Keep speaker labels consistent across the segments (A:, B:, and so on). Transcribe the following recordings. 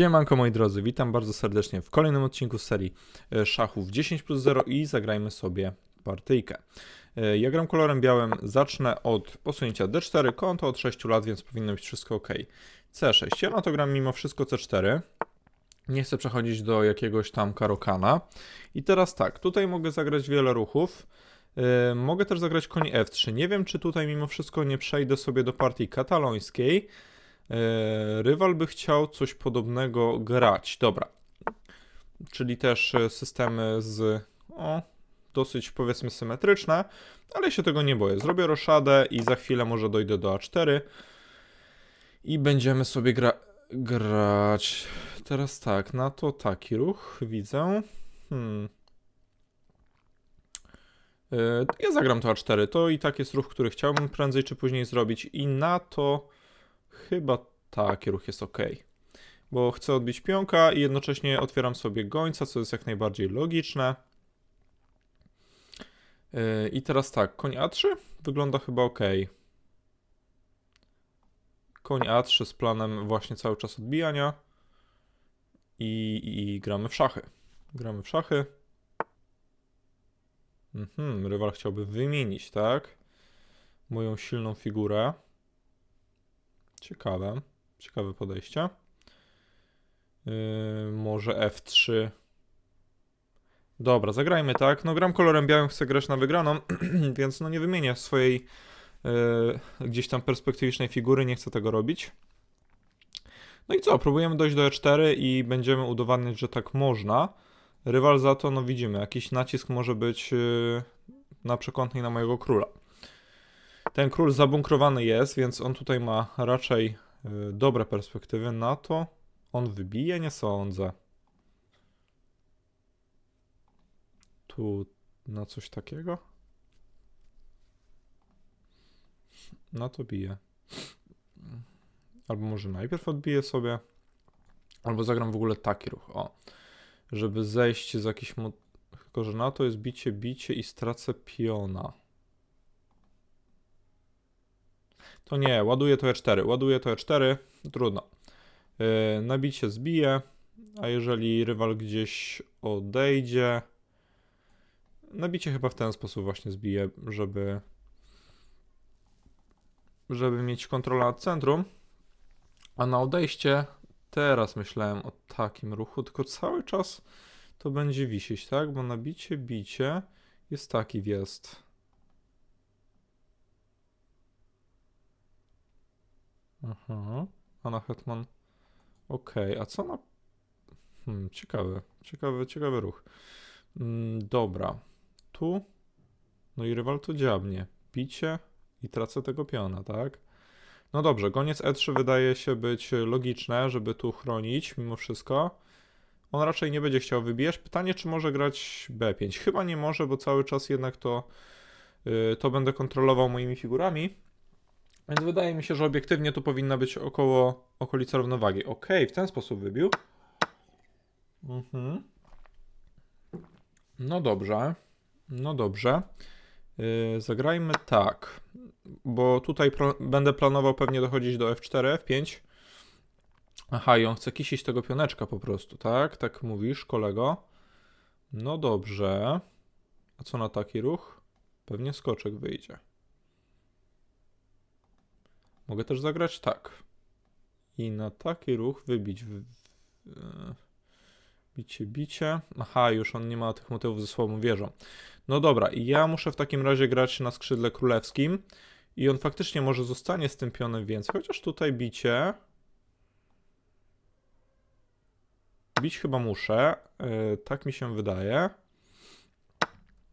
A: Siemanko moi drodzy, witam bardzo serdecznie w kolejnym odcinku serii e, szachów 10 plus 0 i zagrajmy sobie partyjkę. E, Ja gram kolorem białym, zacznę od posunięcia D4, konto od 6 lat, więc powinno być wszystko ok. C6, ja na to gram mimo wszystko C4. Nie chcę przechodzić do jakiegoś tam karokana. I teraz tak, tutaj mogę zagrać wiele ruchów. E, Mogę też zagrać koń F3. Nie wiem, czy tutaj mimo wszystko nie przejdę sobie do partii katalońskiej. E, Rywal by chciał coś podobnego grać. Dobra. Czyli też e, systemy z o, dosyć powiedzmy symetryczne, ale się tego nie boję. Zrobię roszadę i za chwilę może dojdę do A4 i będziemy sobie gra grać. Teraz tak, na to taki ruch widzę. Hmm. E, Ja zagram to A4. To i tak jest ruch, który chciałbym prędzej czy później zrobić i na to Chyba taki ruch jest ok. Bo chcę odbić pionka i jednocześnie otwieram sobie gońca, co jest jak najbardziej logiczne. Yy, I teraz tak, koń A3 wygląda chyba ok. Koń A3 z planem właśnie cały czas odbijania. I, i, i gramy w szachy. Gramy w szachy. Mhm, rywal chciałby wymienić, tak? Moją silną figurę. Ciekawe. Ciekawe podejście. Yy, może F3. Dobra, zagrajmy tak. No gram kolorem białym, chcę grać na wygraną, więc no nie wymienię swojej yy, gdzieś tam perspektywicznej figury, nie chcę tego robić. No i co, próbujemy dojść do E4 i będziemy udowadniać, że tak można. Rywal za to, no widzimy, jakiś nacisk może być yy, na przekątnej na mojego króla. Ten król zabunkrowany jest, więc on tutaj ma raczej y, dobre perspektywy na to. On wybije? Nie sądzę. Tu na coś takiego? Na to bije. Albo może najpierw odbiję sobie. Albo zagram w ogóle taki ruch. O. Żeby zejść z jakiś... Tylko, że na to jest bicie, bicie i stracę piona. To nie, ładuję to E4, ładuję to E4, trudno. Yy, nabicie zbije, a jeżeli rywal gdzieś odejdzie, nabicie chyba w ten sposób właśnie zbije, żeby żeby mieć kontrolę nad centrum. A na odejście teraz myślałem o takim ruchu, tylko cały czas to będzie wisieć, tak? Bo nabicie, bicie jest taki wjazd. Aha, a na Hetman. Okej, a co na. Hmm, ciekawy, ciekawy, ciekawy ruch. Mm, dobra, tu. No i rywal to dziabnie. Picie i tracę tego piona, tak? No dobrze, goniec E3 wydaje się być logiczne, żeby tu chronić mimo wszystko. On raczej nie będzie chciał wybijać. Pytanie, czy może grać B5? Chyba nie może, bo cały czas jednak to, yy, to będę kontrolował moimi figurami. Więc wydaje mi się, że obiektywnie tu powinna być około okolica równowagi. Ok, w ten sposób wybił. Mhm. No dobrze. No dobrze. Yy, zagrajmy tak. Bo tutaj będę planował pewnie dochodzić do F4, F5. Aha, i on chce kisić tego pioneczka po prostu, tak? Tak mówisz, kolego. No dobrze. A co na taki ruch? Pewnie skoczek wyjdzie. Mogę też zagrać tak. I na taki ruch wybić. E, bicie, bicie. Aha, już on nie ma tych motywów ze słabą wieżą. No dobra, i ja muszę w takim razie grać na skrzydle królewskim. I on faktycznie może zostanie z tym pionem więcej, chociaż tutaj bicie. Bić chyba muszę. e, tak mi się wydaje.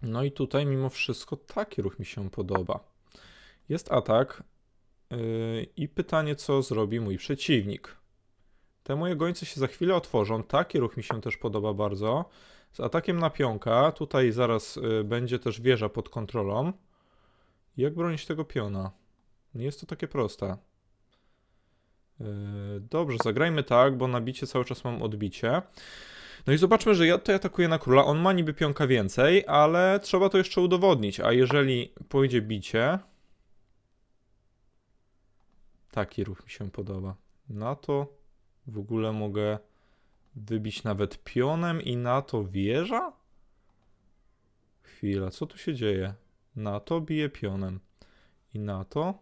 A: No i tutaj mimo wszystko taki ruch mi się podoba. Jest atak. I pytanie, co zrobi mój przeciwnik. Te moje gońce się za chwilę otworzą. Taki ruch mi się też podoba bardzo. Z atakiem na pionka. Tutaj zaraz yy, będzie też wieża pod kontrolą. Jak bronić tego piona? Nie jest to takie proste. Yy, Dobrze, zagrajmy tak, bo na bicie cały czas mam odbicie. No i zobaczmy, że ja tutaj atakuję na króla. On ma niby pionka więcej, ale trzeba to jeszcze udowodnić. A jeżeli pójdzie bicie, Taki ruch mi się podoba. Na to w ogóle mogę wybić nawet pionem i na to wieża? Chwila, co tu się dzieje? Na to bije pionem. I na to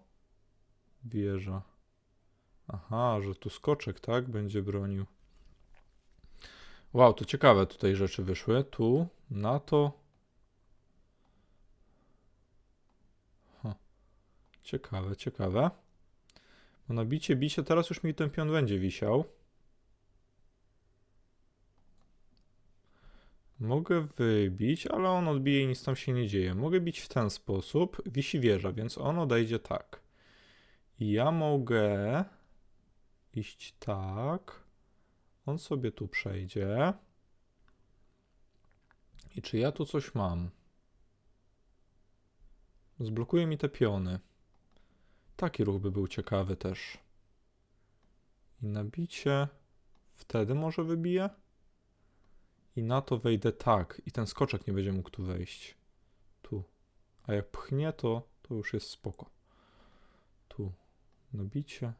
A: wieża. Aha, że tu skoczek, tak? Będzie bronił. Wow, to ciekawe tutaj rzeczy wyszły. Tu, na to. Ha. Ciekawe, ciekawe. Bo na bicie, bicie, teraz już mi ten pion będzie wisiał. Mogę wybić, ale on odbije i nic tam się nie dzieje. Mogę bić w ten sposób. Wisi wieża, więc on odejdzie tak. Ja mogę iść tak. On sobie tu przejdzie. I czy ja tu coś mam? Zblokuje mi te piony. Taki ruch by był ciekawy też. I nabicie. Wtedy może wybiję? I na to wejdę tak. I ten skoczek nie będzie mógł tu wejść. Tu. A jak pchnie to, to już jest spoko. Tu. Nabicie.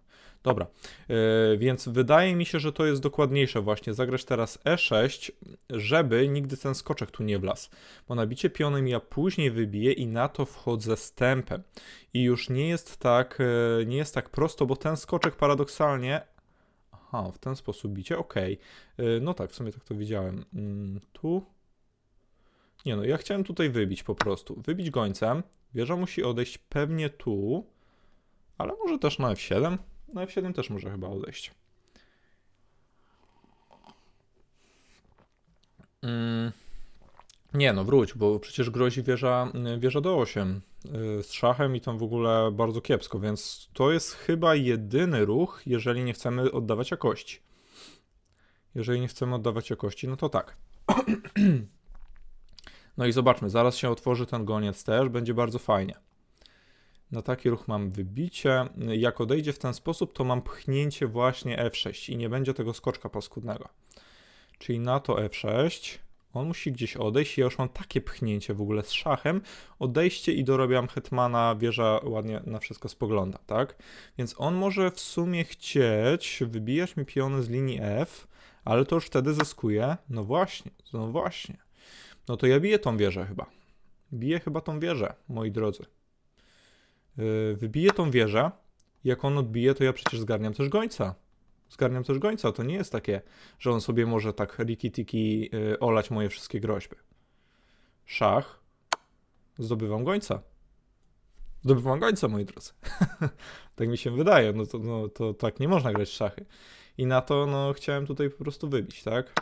A: Dobra. Yy, więc wydaje mi się, że to jest dokładniejsze właśnie. Zagrać teraz E6, żeby nigdy ten skoczek tu nie wlazł. Bo nabicie pionem ja później wybiję i na to wchodzę stępem. I już nie jest tak, yy, nie jest tak prosto, bo ten skoczek paradoksalnie Aha, w ten sposób bicie, okej. Yy, No tak, w sumie tak to widziałem. Mm, tu. Nie no, ja chciałem tutaj wybić po prostu. Wybić gońcem. Wieża musi odejść pewnie tu, ale może też na F7. Na F7 też może chyba odejść. Mm. Nie no, wróć, bo przecież grozi wieża, wieża D8 yy, z szachem i tam w ogóle bardzo kiepsko, więc to jest chyba jedyny ruch, jeżeli nie chcemy oddawać jakości. Jeżeli nie chcemy oddawać jakości, no to tak. No i zobaczmy, zaraz się otworzy ten goniec też, będzie bardzo fajnie. Na taki ruch mam wybicie. Jak odejdzie w ten sposób, to mam pchnięcie właśnie F6 i nie będzie tego skoczka paskudnego. Czyli na to F6. On musi gdzieś odejść. Ja już mam takie pchnięcie w ogóle z szachem. Odejście i dorobiam hetmana, wieża ładnie na wszystko spogląda, tak? Więc on może w sumie chcieć wybijać mi piony z linii F, ale to już wtedy zyskuje. No właśnie, no właśnie. No to ja biję tą wieżę chyba. Biję chyba tą wieżę, moi drodzy. Yy, wybiję tą wieżę. Jak on odbije, to ja przecież zgarniam też gońca. Zgarniam też gońca. To nie jest takie, że on sobie może tak riki-tiki yy, olać moje wszystkie groźby. Szach. Zdobywam gońca. Zdobywam gońca, moi drodzy. tak mi się wydaje. No to, no to tak nie można grać w szachy. I na to, no, chciałem tutaj po prostu wybić, tak?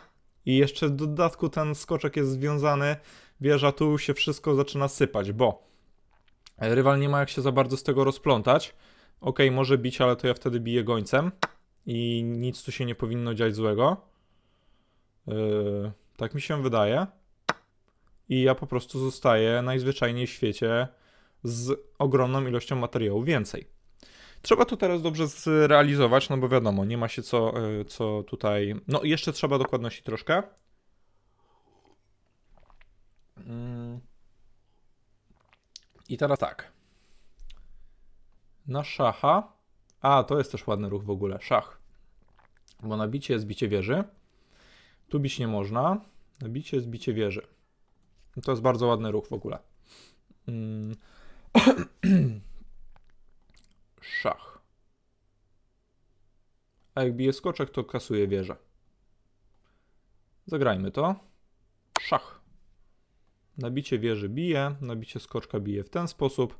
A: I jeszcze w dodatku ten skoczek jest związany. Wieża tu się wszystko zaczyna sypać, bo Rywal nie ma jak się za bardzo z tego rozplątać. Ok, może bić, ale to ja wtedy biję gońcem. I nic tu się nie powinno dziać złego. Yy, tak mi się wydaje. I ja po prostu zostaję najzwyczajniej w świecie z ogromną ilością materiału więcej. Trzeba to teraz dobrze zrealizować, no bo wiadomo, nie ma się co, yy, co tutaj. No, jeszcze trzeba dokładności troszkę. Yy. I teraz tak. Na szacha. A, to jest też ładny ruch w ogóle. Szach. Bo na bicie jest bicie wieży. Tu bić nie można. Na bicie jest bicie wieży. To jest bardzo ładny ruch w ogóle. Mm. Szach. A jak bije skoczek, to kasuje wieżę. Zagrajmy to. Szach. Nabicie wieży bije, nabicie skoczka bije w ten sposób.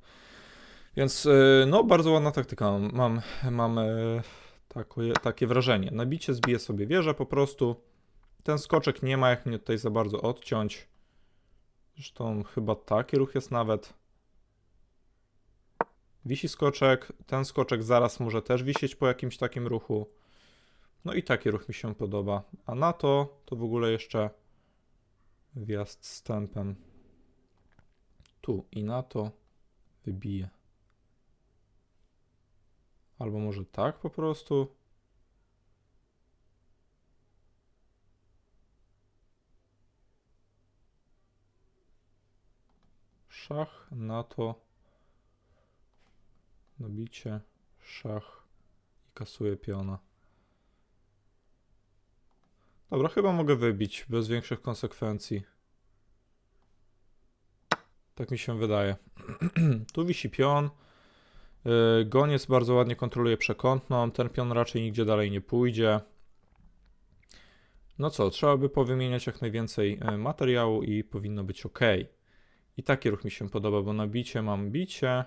A: Więc y, no, bardzo ładna taktyka. Mam, mam y, takie, takie wrażenie. Nabicie zbije sobie wieżę po prostu. Ten skoczek nie ma jak mnie tutaj za bardzo odciąć. Zresztą chyba taki ruch jest nawet. Wisi skoczek. Ten skoczek zaraz może też wisieć po jakimś takim ruchu. No i taki ruch mi się podoba. A na to to w ogóle jeszcze wjazd stępem tu i na to wybiję. Albo może tak po prostu. Szach na to. Nabicie, szach i kasuje piona. Dobra, chyba mogę wybić bez większych konsekwencji. Tak mi się wydaje. tu wisi pion. Yy, Goniec bardzo ładnie kontroluje przekątną. Ten pion raczej nigdzie dalej nie pójdzie. No co, trzeba by powymieniać jak najwięcej e, materiału i powinno być ok. I taki ruch mi się podoba, bo na bicie mam bicie.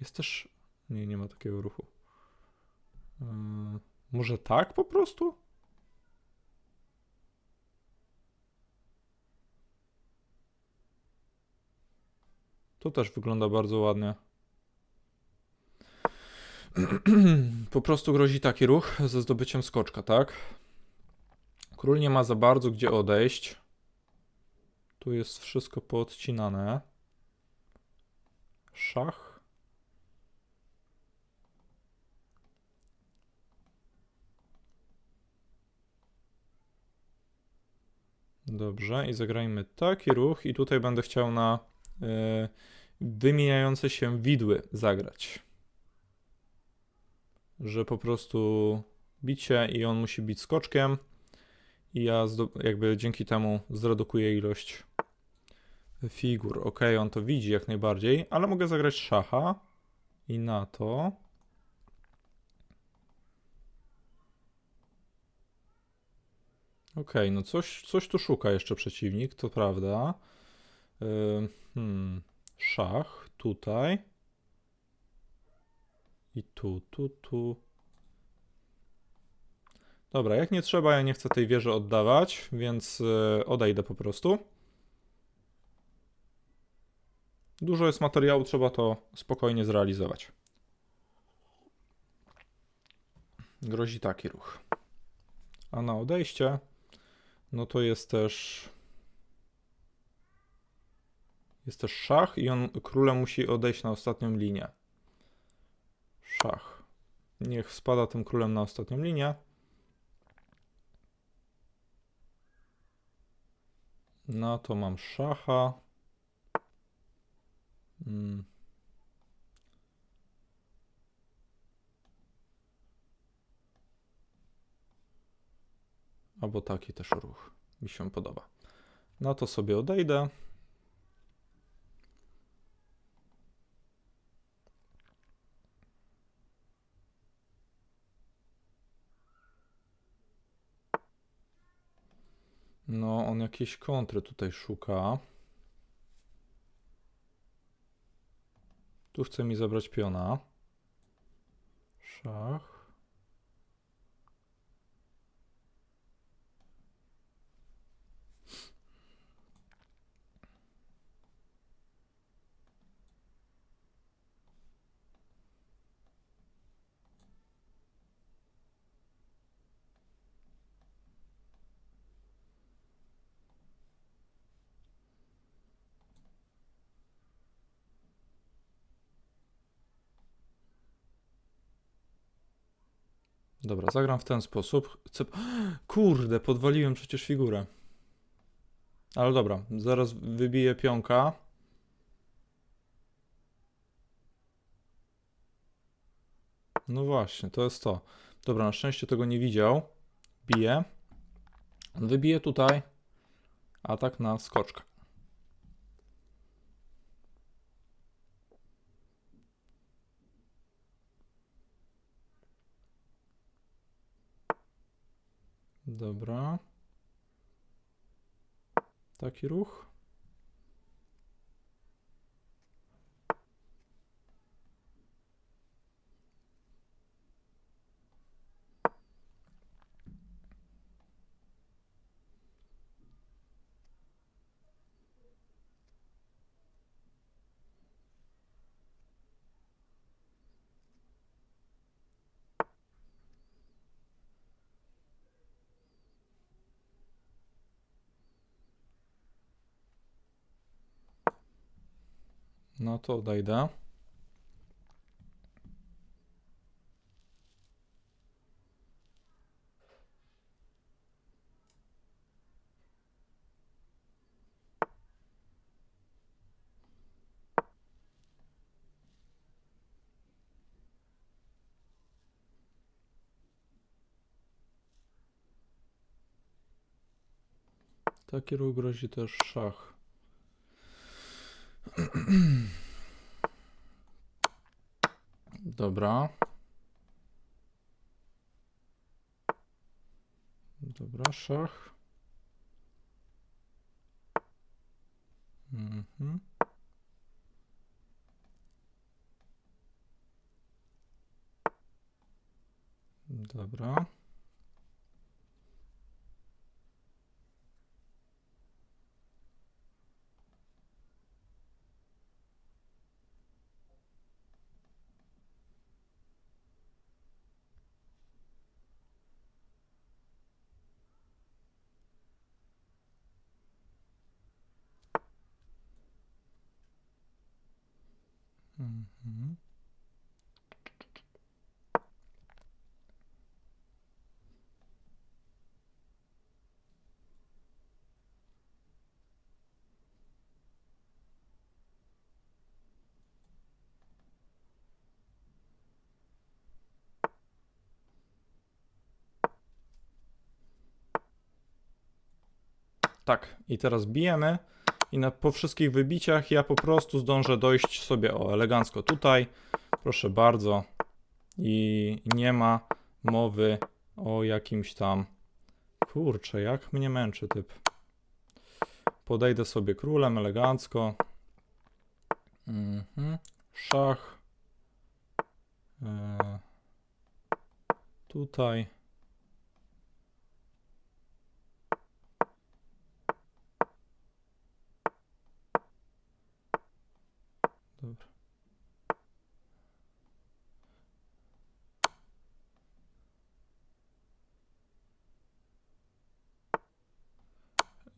A: Jest też. Nie, nie ma takiego ruchu. Yy, może tak po prostu? To też wygląda bardzo ładnie. po prostu grozi taki ruch ze zdobyciem skoczka, tak? Król nie ma za bardzo gdzie odejść. Tu jest wszystko poodcinane. Szach. Dobrze, i zagrajmy taki ruch, i tutaj będę chciał na y, wymieniające się widły zagrać. Że po prostu bicie i on musi bić skoczkiem, i ja jakby dzięki temu zredukuję ilość figur. Ok, on to widzi jak najbardziej, ale mogę zagrać szacha i na to. Okej, no coś, coś tu szuka jeszcze przeciwnik, to prawda. Hmm, szach tutaj. I tu, tu, tu. Dobra, jak nie trzeba, ja nie chcę tej wieży oddawać, więc y, odejdę po prostu. Dużo jest materiału, trzeba to spokojnie zrealizować. Grozi taki ruch. A na odejście, no to jest też. Jest też szach, i on królem musi odejść na ostatnią linię. Szach. Niech spada tym królem na ostatnią linię. No to mam szacha. Mm. Albo taki też ruch mi się podoba. No to sobie odejdę. No, on jakieś kontry tutaj szuka. Tu chce mi zabrać piona. Szach. Dobra, zagram w ten sposób. Chcę... Kurde, podwaliłem przecież figurę. Ale dobra, zaraz wybiję pionka. No właśnie, to jest to. Dobra, na szczęście tego nie widział. Bije. Wybije tutaj. Atak na skoczkę. Dobra. Taki ruch. No to odejdę. Taki ruch grozi też szach. Dobra. Dobra, szach. Mhm. Dobra. Mhm. Tak, i teraz bijemy i na, po wszystkich wybiciach ja po prostu zdążę dojść sobie o elegancko tutaj. Proszę bardzo. I nie ma mowy o jakimś tam. Kurczę, jak mnie męczy typ. Podejdę sobie królem elegancko. Mhm. Szach. E, tutaj. Dobra.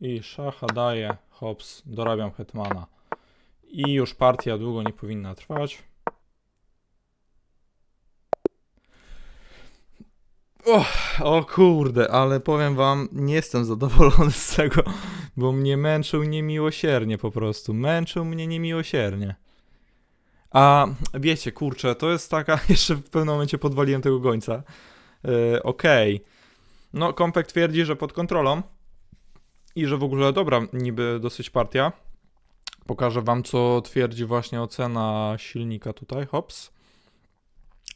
A: I szacha daje, hops, dorabiam hetmana. I już partia długo nie powinna trwać. O, o kurde, ale powiem wam, nie jestem zadowolony z tego, bo mnie męczył niemiłosiernie po prostu. Męczył mnie niemiłosiernie. A wiecie, kurczę, to jest taka, jeszcze w pewnym momencie podwaliłem tego gońca. Yy, Okej. No, Kompek twierdzi, że pod kontrolą i że w ogóle dobra, niby dosyć partia. Pokażę wam, co twierdzi właśnie ocena silnika tutaj, hops.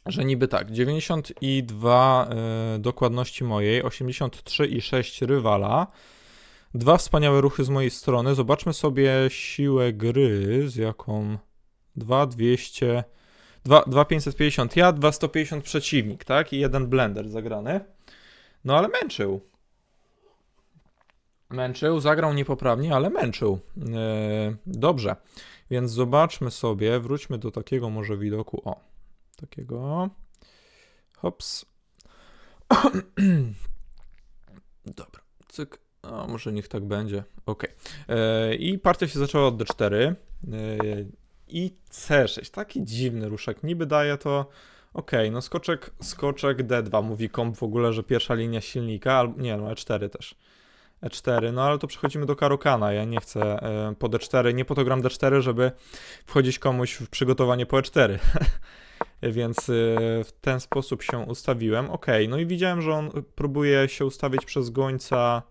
A: Że niby tak, 92 y, dokładności mojej, 83,6 rywala. Dwa wspaniałe ruchy z mojej strony. Zobaczmy sobie siłę gry, z jaką 2200, 2, 2550 ja, 2150 przeciwnik, tak? I jeden blender zagrany. No ale męczył. Męczył, zagrał niepoprawnie, ale męczył. Yy, dobrze, więc zobaczmy sobie, wróćmy do takiego może widoku, o, takiego, hops. Dobra, cyk, a może niech tak będzie, ok. Yy, I partia się zaczęła od D4 yy, i C6, taki dziwny ruszek, niby daje to... Okej, no skoczek, skoczek D2 mówi komp w ogóle, że pierwsza linia silnika, albo nie no, E4 też. E4, no ale to przechodzimy do Karokana. Ja nie chcę e, po D4, nie po to gram D4, żeby wchodzić komuś w przygotowanie po E4. Więc e, w ten sposób się ustawiłem. Ok, no i widziałem, że on próbuje się ustawić przez gońca.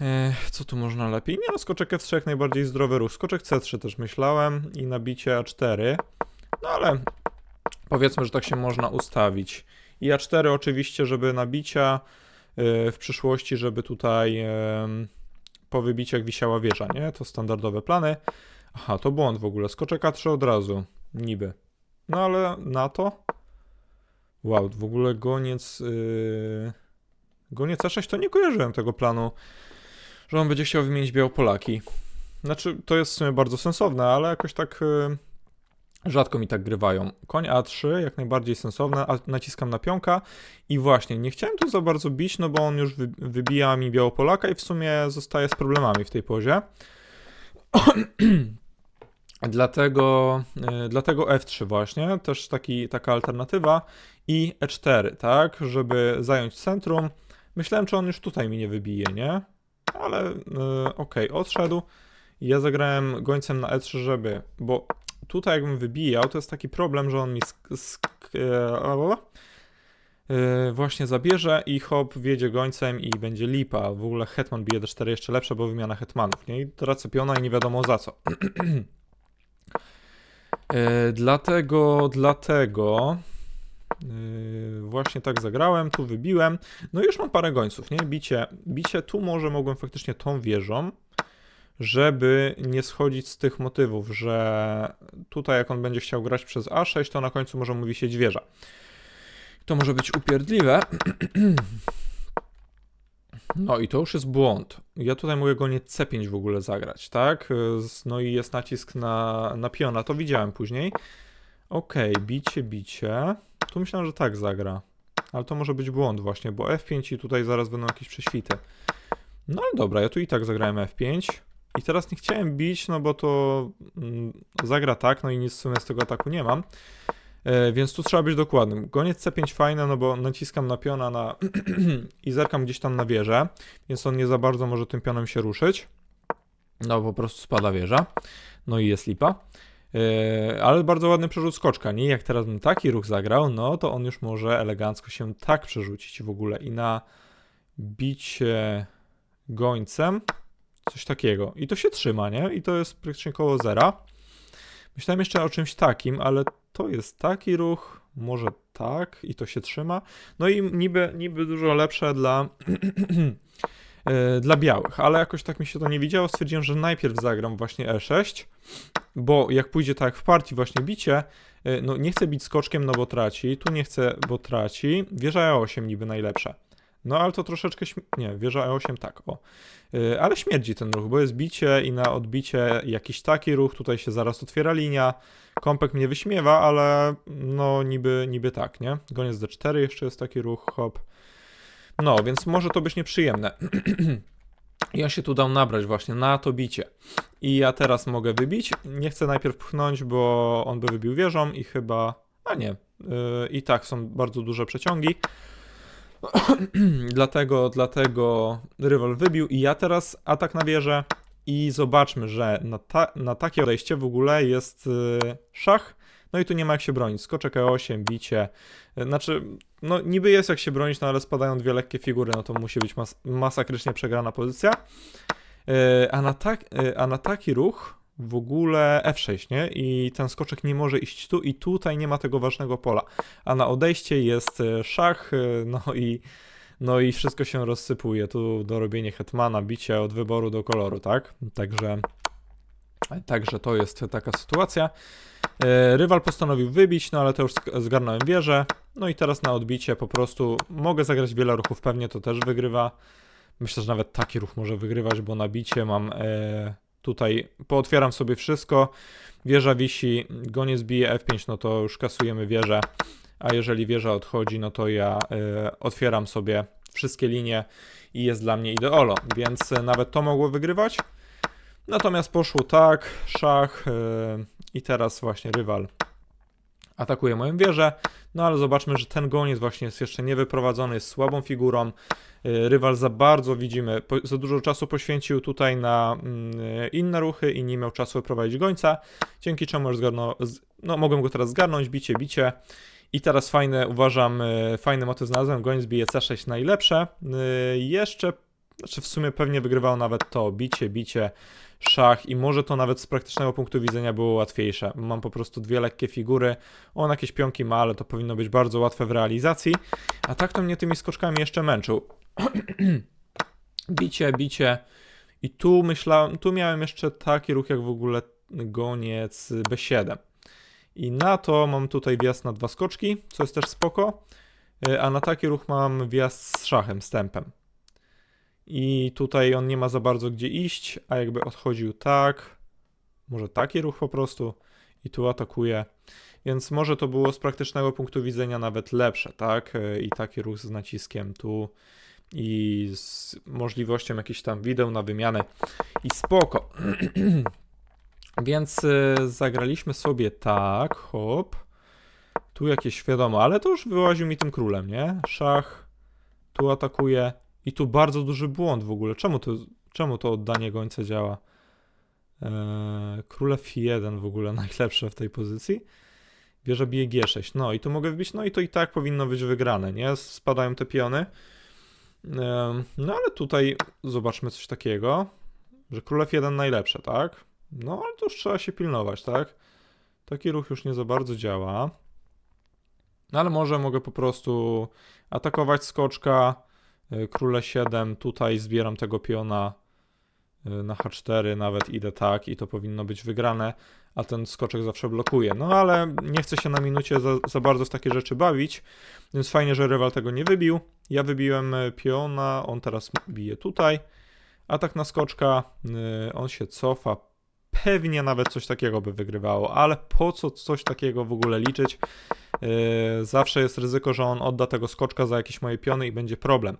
A: E, co tu można lepiej? Nie no, skoczek F3 jak najbardziej zdrowy ruch. Skoczek C3 też myślałem i nabicie A4. No ale powiedzmy, że tak się można ustawić. I A4 oczywiście, żeby nabicia w przyszłości, żeby tutaj po wybiciach wisiała wieża, nie? To standardowe plany. Aha, to błąd w ogóle. Skoczek A3 od razu. Niby. No ale na to? Wow, w ogóle goniec... Yy... Goniec A6 to nie kojarzyłem tego planu, że on będzie chciał wymienić Białopolaki. Znaczy, to jest w sumie bardzo sensowne, ale jakoś tak... Yy... Rzadko mi tak grywają. Koń A3, jak najbardziej sensowne, a naciskam na pionka i właśnie, nie chciałem tu za bardzo bić, no bo on już wy, wybija mi Białopolaka i w sumie zostaje z problemami w tej pozie. dlatego, yy, dlatego F3 właśnie, też taki, taka alternatywa i E4, tak, żeby zająć centrum. Myślałem, czy on już tutaj mi nie wybije, nie? Ale yy, okej, okay, odszedł. Ja zagrałem gońcem na E3, żeby, bo tutaj jakbym wybijał, to jest taki problem, że on mi Yy, właśnie zabierze i hop wjedzie gońcem i będzie lipa. W ogóle hetman bije d4 jeszcze lepsze, bo wymiana hetmanów, nie? I tracę piona i nie wiadomo za co. Yy, dlatego, dlatego yy, właśnie tak zagrałem, tu wybiłem. No już mam parę gońców, nie? Bicie, bicie tu może mogłem faktycznie tą wieżą, żeby nie schodzić z tych motywów, że tutaj jak on będzie chciał grać przez A6, to na końcu może mu wisieć wieża. To może być upierdliwe. No i to już jest błąd. Ja tutaj mogę go nie C5 w ogóle zagrać, tak? No i jest nacisk na, na piona, to widziałem później. Okej, bicie, bicie. Tu myślałem, że tak zagra. Ale to może być błąd właśnie, bo F5 i tutaj zaraz będą jakieś prześwity. No ale dobra, ja tu i tak zagrałem F5. I teraz nie chciałem bić, no bo to mm, zagra tak, no i nic w sumie z tego ataku nie mam. E, więc tu trzeba być dokładnym. Goniec C5 fajne, no bo naciskam na piona na i zerkam gdzieś tam na wieżę, więc on nie za bardzo może tym pionem się ruszyć. No po prostu spada wieża. No i jest lipa. E, ale bardzo ładny przerzut skoczka, nie? Jak teraz bym taki ruch zagrał, no to on już może elegancko się tak przerzucić w ogóle i na bicie gońcem coś takiego. I to się trzyma, nie? I to jest praktycznie koło zera. Myślałem jeszcze o czymś takim, ale to jest taki ruch, może tak i to się trzyma. No i niby, niby dużo lepsze dla, e, dla białych, ale jakoś tak mi się to nie widziało. Stwierdziłem, że najpierw zagram właśnie E6, bo jak pójdzie tak w partii właśnie bicie, e, no nie chcę bić skoczkiem, no bo traci, tu nie chcę, bo traci. Wieża E8 niby najlepsza. No ale to troszeczkę, nie, wieża E8 tak, o. Yy, ale śmierdzi ten ruch, bo jest bicie i na odbicie jakiś taki ruch, tutaj się zaraz otwiera linia, kąpek mnie wyśmiewa, ale no niby, niby tak, nie? Goniec D4 jeszcze jest taki ruch, hop. No, więc może to być nieprzyjemne. On się tu dał nabrać właśnie na to bicie. I ja teraz mogę wybić. Nie chcę najpierw pchnąć, bo on by wybił wieżą i chyba... A nie. Yy, I tak są bardzo duże przeciągi. dlatego, dlatego rywal wybił i ja teraz atak na wieżę i zobaczmy, że na, ta, na takie odejście w ogóle jest y, szach, no i tu nie ma jak się bronić, skoczek E8, bicie, y, znaczy, no niby jest jak się bronić, no ale spadają dwie lekkie figury, no to musi być mas masakrycznie przegrana pozycja, y, a, na tak, y, a na taki ruch w ogóle F6, nie? I ten skoczek nie może iść tu i tutaj nie ma tego ważnego pola. A na odejście jest e, szach, e, no i, no i wszystko się rozsypuje. Tu dorobienie hetmana, bicie od wyboru do koloru, tak? Także, także to jest taka sytuacja. E, Rywal postanowił wybić, no ale to już zgarnąłem wieżę. No i teraz na odbicie po prostu mogę zagrać wiele ruchów, pewnie to też wygrywa. Myślę, że nawet taki ruch może wygrywać, bo na bicie mam tutaj, pootwieram sobie wszystko. Wieża wisi, goniec bije F5, no to już kasujemy wieżę. A jeżeli wieża odchodzi, no to ja e, otwieram sobie wszystkie linie i jest dla mnie ideolo, więc e, nawet to mogło wygrywać. Natomiast poszło tak, szach e, i teraz właśnie rywal atakuje moją wieżę, no ale zobaczmy, że ten goniec właśnie jest jeszcze niewyprowadzony, jest słabą figurą. Y, Rywal za bardzo, widzimy, za dużo czasu poświęcił tutaj na mm, inne ruchy i nie miał czasu wyprowadzić gońca, dzięki czemu już zgarnął, no mogłem go teraz zgarnąć, bicie, bicie. I teraz fajne, uważam, y, fajny motyw znalazłem, goniec bije C6 najlepsze. Y, Jeszcze, znaczy w sumie pewnie wygrywało nawet to, bicie, bicie, szach i może to nawet z praktycznego punktu widzenia było łatwiejsze. Mam po prostu dwie lekkie figury, on jakieś pionki ma, ale to powinno być bardzo łatwe w realizacji. A tak to mnie tymi skoczkami jeszcze męczył. bicie, bicie. I tu myślałem, tu miałem jeszcze taki ruch jak w ogóle goniec B7. I na to mam tutaj wjazd na dwa skoczki, co jest też spoko. Y, A na taki ruch mam wjazd z szachem, z tempem. I tutaj on nie ma za bardzo gdzie iść, a jakby odchodził tak, może taki ruch po prostu i tu atakuje. Więc może to było z praktycznego punktu widzenia nawet lepsze, tak? E, I taki ruch z naciskiem tu i z możliwością jakichś tam wideł na wymianę i spoko. Więc e, zagraliśmy sobie tak, hop. Tu jakieś wiadomo, ale to już wyłaził mi tym królem, nie? Szach, tu atakuje i tu bardzo duży błąd w ogóle. Czemu to, czemu to oddanie gońca działa? Eee, król F1 w ogóle najlepsze w tej pozycji. Wieża bije G6. No i tu mogę wbić, no i to i tak powinno być wygrane, nie? Spadają te piony. Em, No ale tutaj zobaczmy coś takiego, że król F1 najlepsze, tak? No ale to już trzeba się pilnować, tak? Taki ruch już nie za bardzo działa. No ale może mogę po prostu atakować skoczka, króle 7, tutaj zbieram tego piona y, na H4, nawet idę tak i to powinno być wygrane, a ten skoczek zawsze blokuje. No ale nie chcę się na minucie za, za bardzo w takie rzeczy bawić, więc fajnie, że rywal tego nie wybił. Ja wybiłem y, piona, on teraz bije tutaj. Atak na skoczka, on się cofa. Pewnie nawet coś takiego by wygrywało, ale po co coś takiego w ogóle liczyć? Yy, zawsze jest ryzyko, że on odda tego skoczka za jakieś moje piony i będzie problem.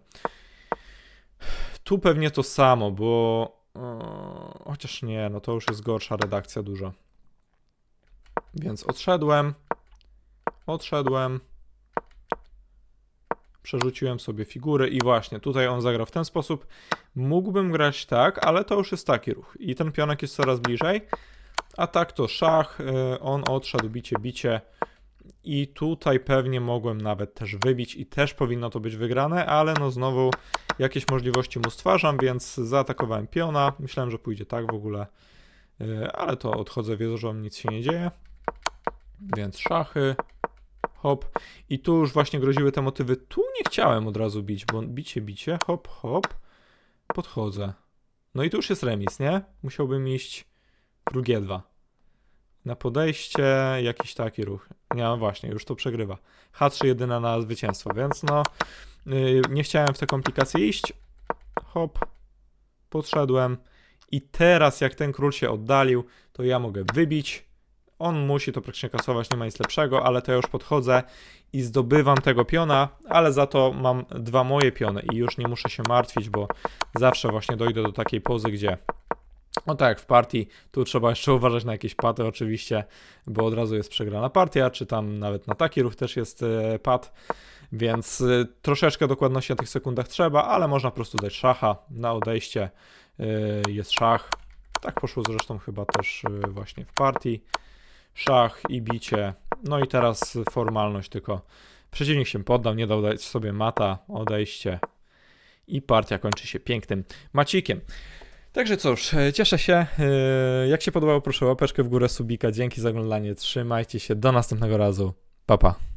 A: Tu pewnie to samo, bo. Yy, chociaż nie, no to już jest gorsza redakcja dużo. Więc odszedłem. Odszedłem. Przerzuciłem sobie figury i właśnie tutaj on zagrał w ten sposób. Mógłbym grać tak, ale to już jest taki ruch. I ten pionek jest coraz bliżej. A tak to szach, yy, on odszedł, bicie, bicie. I tutaj pewnie mogłem nawet też wybić i też powinno to być wygrane, ale no znowu jakieś możliwości mu stwarzam, więc zaatakowałem piona. Myślałem, że pójdzie tak w ogóle, yy, ale to odchodzę wieżą, nic się nie dzieje. Więc szachy, hop. I tu już właśnie groziły te motywy. Tu nie chciałem od razu bić, bo bicie, bicie, hop, hop. Podchodzę. No i tu już jest remis, nie? Musiałbym iść król G2. Na podejście jakiś taki ruch. Nie, no właśnie, już to przegrywa. H3 jedyna na zwycięstwo, więc no yy, nie chciałem w te komplikacje iść. Hop, podszedłem. I teraz jak ten król się oddalił, to ja mogę wybić. On musi to praktycznie kasować, nie ma nic lepszego, ale to ja już podchodzę i zdobywam tego piona, ale za to mam dwa moje piony i już nie muszę się martwić, bo zawsze właśnie dojdę do takiej pozy, gdzie no tak, jak w partii, tu trzeba jeszcze uważać na jakieś paty oczywiście, bo od razu jest przegrana partia, czy tam nawet na taki ruch też jest e, pad, więc e, troszeczkę dokładności na tych sekundach trzeba, ale można po prostu dać szacha na odejście, e, jest szach, tak poszło zresztą chyba też właśnie w partii, szach i bicie, no i teraz formalność tylko, przeciwnik się poddał, nie dał dać sobie mata, odejście i partia kończy się pięknym macikiem. Także cóż, e, cieszę się. E, Jak się podobało, proszę łapeczkę w górę, subika. Dzięki za oglądanie. Trzymajcie się. Do następnego razu. Pa, pa.